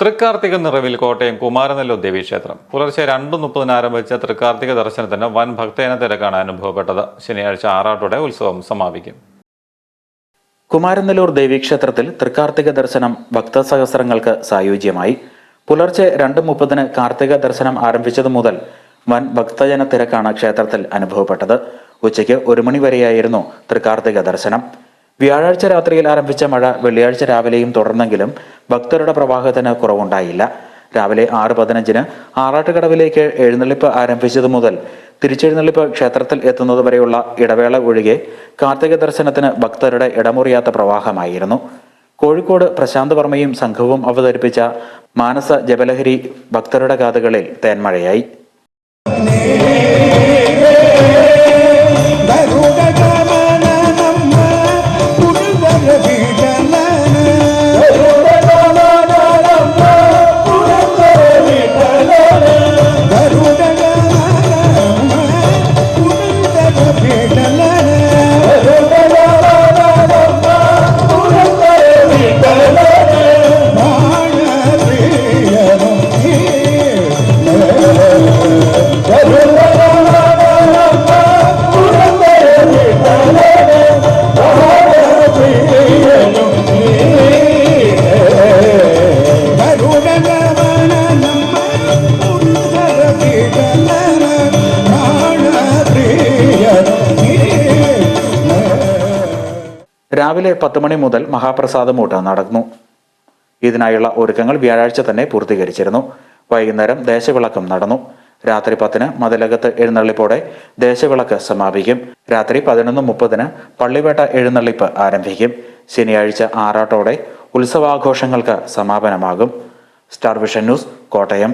തൃക്കാർത്തിക നിറവിൽ കോട്ടയം കുമാരനെല്ലൂർ ദേവീക്ഷേത്രം. പുലർച്ചെ രണ്ടു മുപ്പതിന് ആരംഭിച്ച തൃക്കാർത്തിക ദർശനത്തിന് വൻ ഭക്തജന തിരക്കാണ് അനുഭവപ്പെട്ടത്. ശനിയാഴ്ച ആറാട്ടോടെ ഉത്സവം സമാപിക്കും. കുമാരനെല്ലൂർ ദേവീക്ഷേത്രത്തിൽ തൃക്കാർത്തിക ദർശനം ഭക്തസഹസ്രങ്ങൾക്ക് സായുജ്യമായി. പുലർച്ചെ രണ്ട് മുപ്പതിന് കാർത്തിക ദർശനം ആരംഭിച്ചതു മുതൽ വൻ ഭക്തജന തിരക്കാണ് ക്ഷേത്രത്തിൽ അനുഭവപ്പെട്ടത്. ഉച്ചയ്ക്ക് ഒരു മണി വരെയായിരുന്നു തൃക്കാർത്തിക ദർശനം. വ്യാഴാഴ്ച രാത്രിയിൽ ആരംഭിച്ച മഴ വെള്ളിയാഴ്ച രാവിലെയും തുടർന്നെങ്കിലും ഭക്തരുടെ പ്രവാഹത്തിന് കുറവുണ്ടായില്ല. രാവിലെ ആറ് പതിനഞ്ചിന് ആറാട്ടുകടവിലേക്ക് എഴുന്നള്ളിപ്പ് ആരംഭിച്ചതു മുതൽ തിരിച്ചെഴുന്നള്ളിപ്പ് ക്ഷേത്രത്തിൽ എത്തുന്നത് വരെയുള്ള ഇടവേള ഒഴികെ കാർത്തിക ദർശനത്തിന് ഭക്തരുടെ ഇടമുറിയാത്ത പ്രവാഹമായിരുന്നു. കോഴിക്കോട് പ്രശാന്ത് വർമ്മയും സംഘവും അവതരിപ്പിച്ച മാനസ ജബലഹരി ഭക്തരുടെ കാതുകളിൽ തേന്മഴയായി രാവിലെ പത്ത് മണി മുതൽ മഹാപ്രസാദമൂട്ട് നടന്നു. ഇതിനായുള്ള ഒരുക്കങ്ങൾ വ്യാഴാഴ്ച തന്നെ പൂർത്തീകരിച്ചിരുന്നു. വൈകുന്നേരം ദേശവിളക്കം നടന്നു. രാത്രി പത്തിന് മതിലകത്ത് എഴുന്നള്ളിപ്പോടെ ദേശവിളക്ക് സമാപിക്കും. രാത്രി പതിനൊന്ന് മുപ്പതിന് പള്ളിവേട്ട എഴുന്നള്ളിപ്പ് ആരംഭിക്കും. ശനിയാഴ്ച ആറാട്ടോടെ ഉത്സവാഘോഷങ്ങൾക്ക് സമാപനമാകും. Star vision news Kottayam.